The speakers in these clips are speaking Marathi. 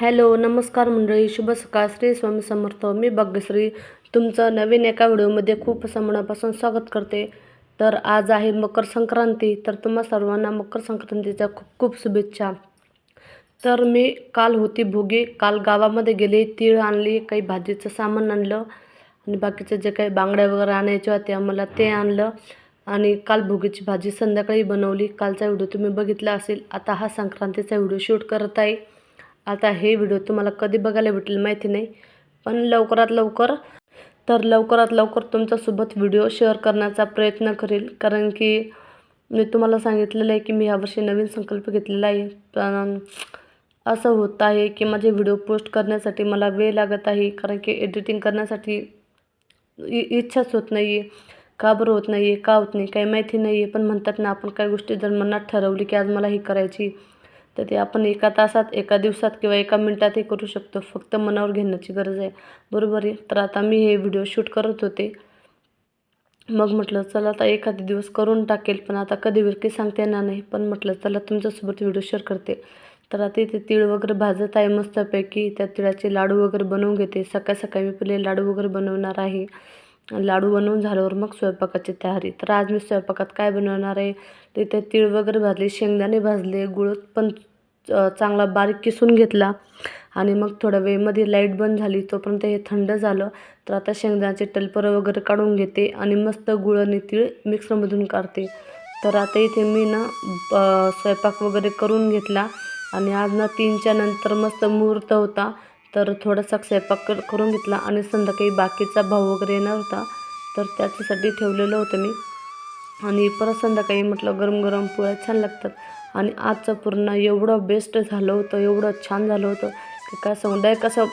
हॅलो नमस्कार मंडळी. शुभ सकाळ. श्री स्वामी समर्थ. मी भाग्यश्री. तुमचं नवीन एका व्हिडिओमध्ये खूप असं मनापासून स्वागत करते. तर आज आहे मकर संक्रांती. तर तुम्हा सर्वांना मकर संक्रांतीच्या खूप खूप शुभेच्छा. तर मी काल होती भोगी. काल गावामध्ये गेले तीळ आणली काही भाजीचं सामान आणलं आणि बाकीचं जे काही बांगड्या वगैरे आणायच्या होत्या मला ते आणलं आणि काल भोगीची भाजी संध्याकाळी बनवली. कालचा व्हिडिओ तुम्ही बघितला असेल. आता हा संक्रांतीचा व्हिडिओ शूट करत आहे. आता हे व्हिडिओ तुम्हाला कधी बघायला भेटेल माहिती नाही पण लवकरात लवकर तर लवकरात लवकर तुमच्यासोबत व्हिडिओ शेअर करण्याचा प्रयत्न करेल. कारण की मी तुम्हाला सांगितलेलं आहे की मी यावर्षी नवीन संकल्प घेतलेला आहे. पण असं होत आहे की माझे व्हिडिओ पोस्ट करण्यासाठी मला वेळ लागत आहे. कारण की एडिटिंग करण्यासाठी इ इच्छाच होत नाही आहे का बरं होत नाही आहे का होत नाही काही माहिती नाही आहे पण म्हणतात ना आपण काही गोष्टी जर मनात ठरवली की आज मला ही करायची तर ते आपण एका तासात एका दिवसात किंवा एका मिनटातही करू शकतो. फक्त मनावर घेण्याची गरज आहे. बरोबर आहे. तर आता मी हे व्हिडिओ शूट करत होते. मग म्हटलं चला आता एखादी दिवस करून टाकेल पण आता कधी वेळ काही सांगता येणार नाही. पण म्हटलं चला तुमच्यासोबत व्हिडिओ शेअर करते. तर आता इथे तीळ वगैरे भाजत आहे मस्तपैकी. त्या तिळाचे लाडू वगैरे बनवून घेते. सकाळ सकाळी मी पहिले लाडू वगैरे बनवणार आहे. लाडू बनवून झाल्यावर मग स्वयंपाकाची तयारी. तर आज मी स्वयंपाकात काय बनवणार आहे? तिथे तीळ वगैरे भाजले शेंगदाणे भाजले गुळ पण चांगला बारीक किसून घेतला. आणि मग थोडा वेळमध्ये लाइट बंद झाली तोपर्यंत हे थंड झालं. तर आता शेंगदाण्याचे टलपरं वगैरे काढून घेते आणि मस्त गुळ आणि तीळ मिक्सरमधून काढते. तर आता इथे मी ना स्वयंपाक वगैरे करून घेतला. आणि आज ना तीनच्या नंतर मस्त मुहूर्त होता. तर थोडासा स्वयंपाक करून घेतला. आणि संध्याकाळी बाकीचा भाऊ वगैरे येणार होता. तर त्याच्यासाठी ठेवलेलं होतं मी. आणि परत संध्याकाळी म्हटलं गरम गरम पोळ्या छान लागतात. आणि आजचं पूर्ण एवढं बेस्ट झालं होतं एवढं छान झालं होतं की काय सांगू? डायरेक्ट कसं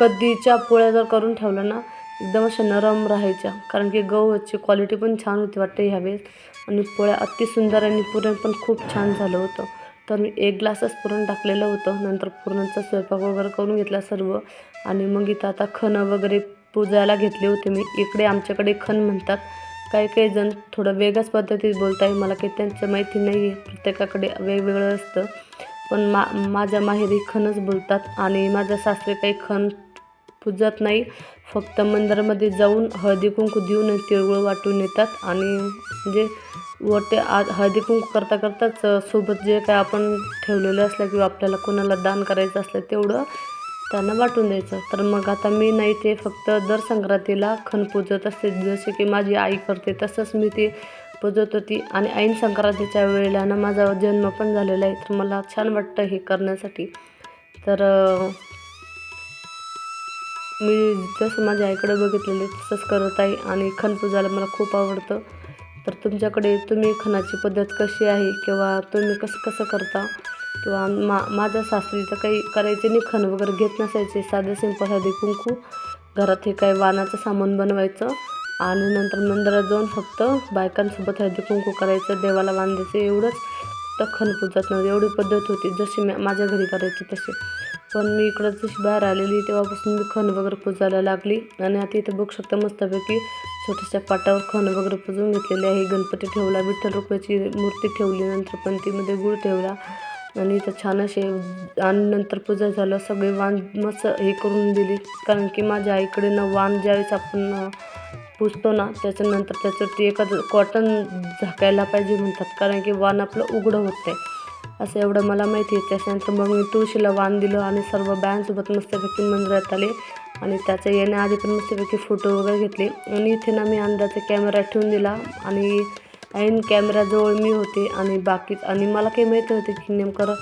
कधीच्या पोळ्या जर करून ठेवलं ना एकदम अशा नरम राहायच्या. कारण की गव्हाची क्वालिटी पण छान होती वाटते ह्यावेळेस आणि पोळ्या अति सुंदर आणि पुरण पण खूप छान झालं होतं. तर मी एक ग्लासच पुरण टाकलेलं होतं. नंतर पुरणाचा स्वयंपाक वगैरे करून घेतला सर्व. आणि मग इथं आता खणं वगैरे पूजायला घेतले होते मी. इकडे आमच्याकडे खण म्हणतात. काही काही जण थोडं वेगळ्याच पद्धतीत बोलत आहे मला काही त्यांचं माहिती नाही आहे प्रत्येकाकडे वेगवेगळं असतं. पण मा माझ्या माहेरी खणच बोलतात आणि माझ्या सासरे काही खण पूजत नाही. फक्त मंदिरामध्ये जाऊन हळदी कुंकू देऊन तिळगुळ वाटून येतात आणि जे वटे आ हळदी कुंकू करता करताच सोबत जे काय आपण ठेवलेलं असलं किंवा आपल्याला कोणाला दान करायचं असलं तेवढं त्यांना वाटून द्यायचं. तर मग आता मी नाही ते फक्त दर संक्रांतीला खण पूजत असते. जसे की माझी आई करते तसंच मी ते पूजत होती. आणि ऐन संक्रांतीच्या वेळेला ना माझा जन्म पण झालेला आहे. तर मला छान वाटतं हे करण्यासाठी. तर मी जसं माझ्या आईकडे बघितलेले तसंच करत आहे. आणि खण पूजायला मला खूप आवडतं. तर तुमच्याकडे तुम्ही खणाची पद्धत कशी आहे? किंवा तुम्ही कसं कसं करता? किंवा मा माझ्या सासरी तर काही करायचे नाही खण वगैरे घेत नसायचे. साधे सिंपल हळदी कुंकू. घरात हे काही वानाचं सामान बनवायचं. आणि नंतर मंदिरात जाऊन फक्त बायकांसोबत हळदी कुंकू करायचं देवाला बांधायचं एवढंच. तर खण पूजत नव्हतं. एवढी पद्धत होती. जशी मी माझ्या घरी करायची तशी. पण मी इकडं जशी बाहेर आलेली तेव्हापासून मी खण वगैरे पुजायला लागली. आणि आता इथे बघू शकता मस्तपैकी छोट्याशा पाटावर खण वगैरे पुजून घेतलेले आहे. गणपती ठेवला विठ्ठल रुपयाची मूर्ती ठेवली नंतर पंथीमध्ये गुळ ठेवला. आणि इथं छान असे आणि नंतर पूजा झालं सगळे वाण मस्त हे करून दिली. कारण की माझ्या आईकडे ना वाण ज्यावेळेस आपण पुजतो ना त्याच्यानंतर त्याच्यावरती एखादं कॉटन झाकायला पाहिजे म्हणतात. कारण की वाण आपलं उघडं होत आहे असं एवढं मला माहिती आहे. त्याच्यानंतर मग मी तुळशीला वाण दिलं आणि सर्व बॅनसोबत मस्तपैकी मंदिरात आले. आणि त्याच्या येण्याआधी पण मस्तपैकी फोटो वगैरे घेतले. आणि इथे ना मी अंदाचा कॅमेरा ठेवून दिला. आणि ऐन कॅमेराजवळ मी होते आणि बाकी आणि मला काही माहिती होते की नेमकं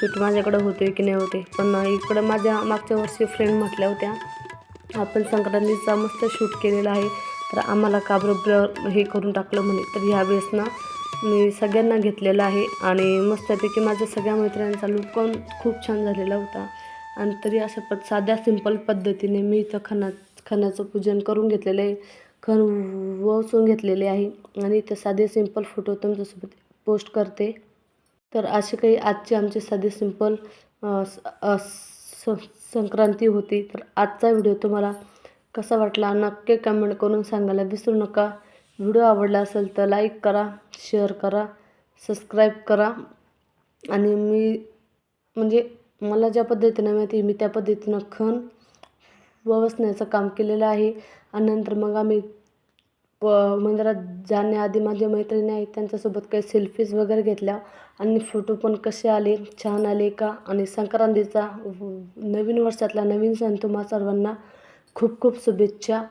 शूट माझ्याकडं होते की नाही होते. पण इकडं माझ्या मागच्या वर्षी फ्रेंड म्हटल्या होत्या आपण संक्रांतीचा मस्त शूट केलेला आहे तर आम्हाला का बरोबर हे करून टाकलं म्हणे. तर ह्यावेळेस ना मी सगळ्यांना घेतलेलं आहे आणि मस्तपैकी माझ्या सगळ्या मैत्रिणींचा लुक पण खूप छान झालेला होता. आणि तरी अशा पद साध्या सिंपल पद्धतीने मी इथं खना खणाचं पूजन करून घेतलेलं आहे. खण वचून घेतलेले आहे. आणि इथं साधे सिंपल फोटो तुमच्यासोबत पोस्ट करते. तर असे काही आजचे आमचे साधे सिंपल संक्रांती होती. तर आजचा व्हिडिओ तुम्हाला कसा वाटला? नक्की कमेंट करून सांगायला विसरू नका. व्हिडिओ आवडला असेल तर लाईक करा शेअर करा सबस्क्राईब करा. आणि मी म्हणजे मला ज्या पद्धतीनं माहिती मी त्या पद्धतीनं खण व्यवस्थण्याचं काम केलेलं आहे. आणि नंतर मग आम्ही प मंदिरात जाण्याआधी माझ्या मैत्रिणी आहेत त्यांच्यासोबत काही सेल्फीज वगैरे घेतल्या. आणि फोटो पण कसे आले छान आले का? आणि संक्रांतीचा नवीन वर्षातला नवीन सण तुम्हा सर्वांना खूप खूप शुभेच्छा.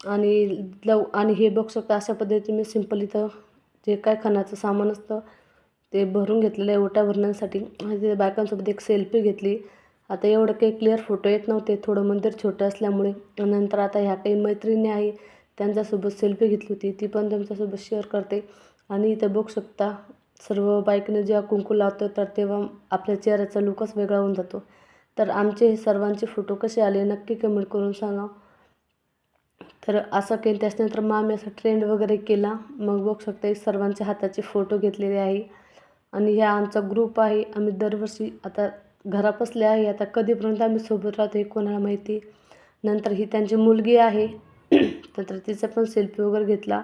आणि लव आणि हे बघू शकता अशा पद्धतीने मी सिंपल इथं जे काय खाण्याचं सामान असतं ते भरून घेतलेलं आहे ओट्या भरण्यासाठी आणि ते बायकांसोबत एक सेल्फी घेतली. आता एवढं काही क्लिअर फोटो येत नव्हते. थोडं मंदिर छोटं असल्यामुळे. नंतर आता ह्या काही मैत्रिणी आहे त्यांच्यासोबत सेल्फी घेतली होती. ती पण तुमच्यासोबत शेअर करते. आणि इथं बघू शकता सर्व बाईकने जेव्हा कुंकू लावतो तर तेव्हा आपल्या चेहऱ्याचा लुकच वेगळा होऊन जातो. तर आमचे हे सर्वांचे फोटो कसे आले नक्की कमेंट करून सांगा. तर असं केलं त्याच्यानंतर मग आम्ही असा ट्रेंड वगैरे केला. मग बघू शकता सर्वांच्या हाताचे फोटो घेतलेले आहे. आणि ह्या आमचा ग्रुप आहे. आम्ही दरवर्षी आता घरापसल्या आहे. आता कधीपर्यंत आम्ही सोबत राहतो हे कोणाला माहिती? नंतर ही त्यांची मुलगी आहे. नंतर तिचा पण सेल्फी वगैरे घेतला.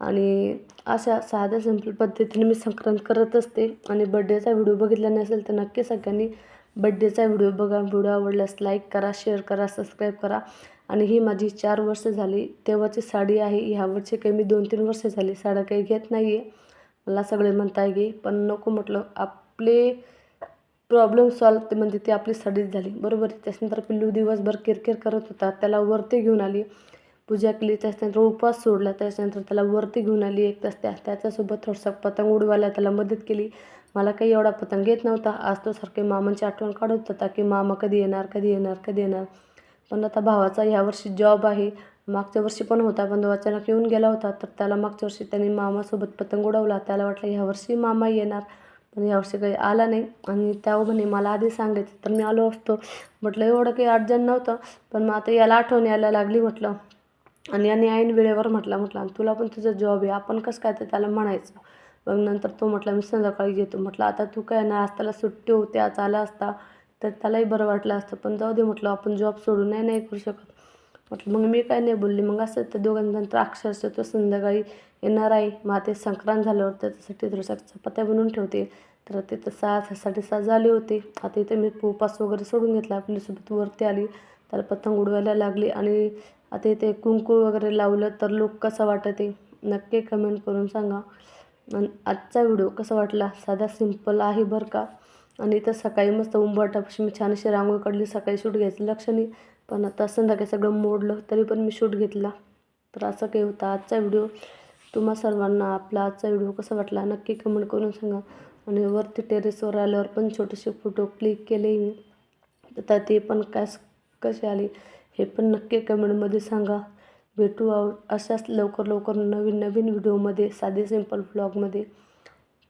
आणि अशा साध्या सिंपल पद्धतीने मी संक्रांत करत असते. आणि बड्डेचा व्हिडिओ बघितला नसेल तर नक्की सगळ्यांनी बड्डेचा व्हिडिओ बघा. व्हिडिओ आवडल्यास लाईक करा शेअर करा सबस्क्राईब करा. आणि ही माझी चार वर्ष झाली. तेव्हाची साडी आहे. ह्यावरची काही मी दोन तीन वर्ष झाली. साड्या काही घेत नाही आहे मला सगळे म्हणता गे पण नको म्हटलं. आपले प्रॉब्लेम सॉल्व ते म्हणजे ती आपली स्टडीज झाली. बरोबर? त्याच्यानंतर पिल्लू दिवसभर किरकिर करत होता. त्याला वरती घेऊन आली. पूजा केली. त्याच्यानंतर उपवास सोडला. त्याच्यानंतर त्याला वरती घेऊन आली. एक तास त्या त्याच्यासोबत थोडंसं पतंग उडवायला त्याला मदत केली. मला काही एवढा पतंग येत नव्हता. आज तो सारखे मामांची आठवण काढत होता की मामा कधी येणार? कधी येणार? कधी येणार? पण आता भावाचा ह्यावर्षी जॉब आहे. मागच्या वर्षी पण होता पण तो अचानक येऊन गेला होता. तर त्याला मागच्या वर्षी त्यांनी मामासोबत पतंग उडवला. त्याला वाटलं ह्यावर्षी मामा येणार. पण यावर्षी काही आला नाही. आणि त्या म्हणे मला आधी सांगायचं तर मी आलो असतो. म्हटलं एवढं काही अडचण नव्हतं पण मग आता याला आठवण यायला लागली म्हटलं. आणि याने ऐन वेळेवर म्हटलं म्हटलं आणि तुला पण तुझा जॉब आहे आपण कसं काय तर त्याला म्हणायचं. मग नंतर तो म्हटला मी संध्याकाळी येतो. म्हटलं आता तू काय ना आज त्याला सुट्टी होते आज आला असता तर त्यालाही बरं वाटलं असतं पण जाऊ दे म्हटलं आपण जॉब सोडून नाही नाही करू शकत. म्हटलं मग मी काय नाही बोलली. मग असं त्या दोघांनंतर अक्षरशः तो संध्याकाळी येणार आहे. मग ते संक्रांत झाल्यावर त्याच्यासाठी थोड्याशा चपात्या बनवून ठेवते. तर तिथं सहा साडेसहा झाले होते. आता इथे मी पोपास वगैरे सोडून घेतला. आपल्यासोबत वरती आली. त्याला पतंग उडवायला लागली. आणि आता इथे कुंकू वगैरे लावलं तर लोक कसा वाटत आहे नक्की कमेंट करून सांगा. आणि आजचा व्हिडिओ कसा वाटला? साधा सिंपल आहे बरं का? आणि इथं सकाळी मस्त उंबरटापाशी मी छान अशी रांगोळी काढली. सकाळी शूट घ्यायचं लक्ष नाही. पण आता संध्याकाळी सगळं मोडलं तरी पण मी शूट घेतला. तर असं काही होतं. आजचा व्हिडिओ तुम्हा सर्वांना आपला आजचा व्हिडिओ कसा वाटला नक्की कमेंट करून सांगा. आणि वरती टेरेसवर आल्यावर पण छोटेसे फोटो क्लिक केले मी. तर ते पण काय कसे आले हे पण नक्की कमेंटमध्ये सांगा. भेटू आव अशाच लवकर लवकर नवीन नवीन व्हिडिओमध्ये साधे सिंपल ब्लॉगमध्ये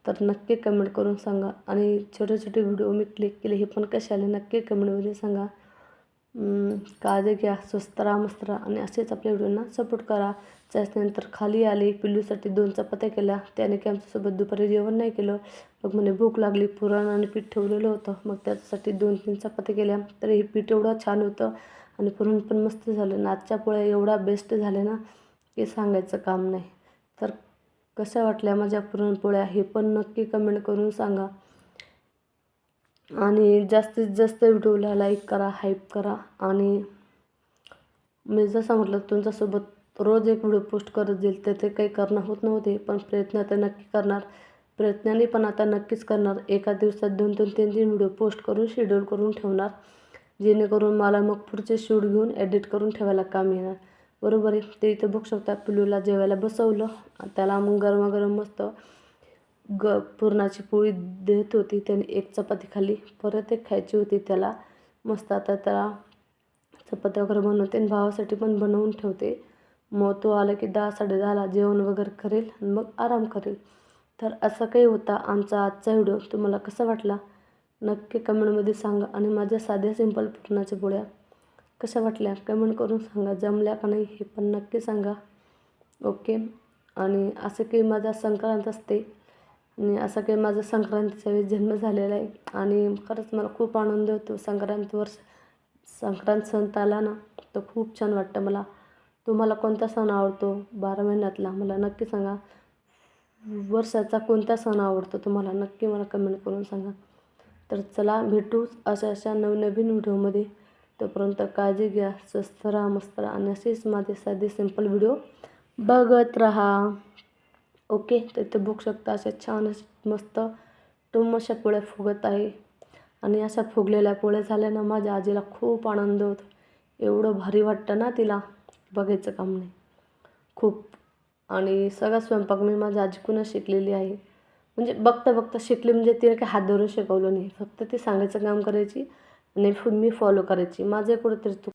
तर नक्की कमेंट करून सांगा. आणि छोटे छोटे व्हिडिओ मी क्लिक केले हे पण कसे आले नक्की कमेंटमध्ये सांगा. काळजी घ्या स्वस्त राहा मस्त राहा आणि असेच आपल्या व्हिडिओना सपोर्ट करा. त्याच्यानंतर खाली आले पिल्लूसाठी दोन चपात्या केल्या. त्याने की आमच्यासोबत दुपारी जेवण नाही केलं. मग म्हणे भूक लागली पुराण आणि पीठ ठेवलेलं होतं. मग त्याच्यासाठी दोन तीन चपात्या केल्या. तर हे पीठ एवढं छान होतं आणि पुरण पण मस्त झालं. ना आजच्या पोळ्या एवढा बेस्ट झाले ना की सांगायचं काम नाही. तर कशा वाटल्या माझ्या पुरणपोळ्या हे पण नक्की कमेंट करून सांगा. आणि जास्तीत जास्त व्हिडिओला लाईक करा हाईप करा आणि मी जसं म्हटलं तुमच्यासोबत रोज एक व्हिडिओ पोस्ट करत जाईल तर ते काही करणं होत नव्हते पण प्रयत्न तर नक्की करणार. प्रयत्नाने पण आता नक्कीच करणार. एका दिवसात दोन दोन तीन तीन व्हिडिओ पोस्ट करून शेड्यूल करून ठेवणार जेणेकरून मला मग पुढचे शूट घेऊन एडिट करून ठेवायला काम येणार. बरोबर आहे? ते इथे बघू शकता पिलूला जेवायला बसवलं त्याला मग गरमागरम मस्त ग पुरणाची पोळी देत होती. त्याने एक चपाती खाली परत एक खायची होती. त्याला मस्त आता त्याला चपात्या वगैरे बनवते आणि भावासाठी पण बनवून ठेवते. मग तो आला की दहा साडे दहाला जेवण वगैरे करेल आणि मग आराम करेल. तर असं काही होता आमचा आजचा व्हिडिओ. तुम्हाला कसा वाटला? नक्की कमेंटमध्ये सांगा आणि माझ्या साध्या सिंपल पुरणाच्या पोळ्या कशा वाटल्या? कमेंट करून सांगा. जमल्या का नाही हे पण नक्की सांगा. ओके? आणि असं काही माझा संक्रांत असते. आणि असं काही माझा संक्रांतीचा वेळेस जन्म झालेला आहे. आणि खरंच मला खूप आनंद होतो. संक्रांतीवर संक्रांत सण आला ना तर खूप छान वाटतं मला. तुम्हाला कोणता सण आवडतो बारा महिन्यातला? मला नक्की सांगा. वर्षाचा कोणता सण आवडतो तुम्हाला? नक्की मला कमेंट करून सांगा. तर चला भेटू अशा अशा नवनवीन व्हिडिओमध्ये. तोपर्यंत काळजी घ्या स्वस्त राहा मस्त राहा. आणि असेच माझे साधे सिंपल व्हिडिओ बघत राहा. ओके तर इथे बघू शकता अशा छान असे मस्त टुम अशा पोळ्या फुगत आहे. आणि अशा फुगलेल्या पोळ्या झाल्यानं माझ्या आजीला खूप आनंद होतो. एवढं भारी वाटतं ना तिला बघायचं काम नाही. खूप. आणि सगळा स्वयंपाक मी माझ्या आजीकडूनच शिकलेली आहे. म्हणजे बघता बघता शिकली म्हणजे तिने काही हात धरून शिकवलं नाही. फक्त ते सांगायचं काम करायची आणि मी फॉलो करायची. माझं कुठंतरी चुक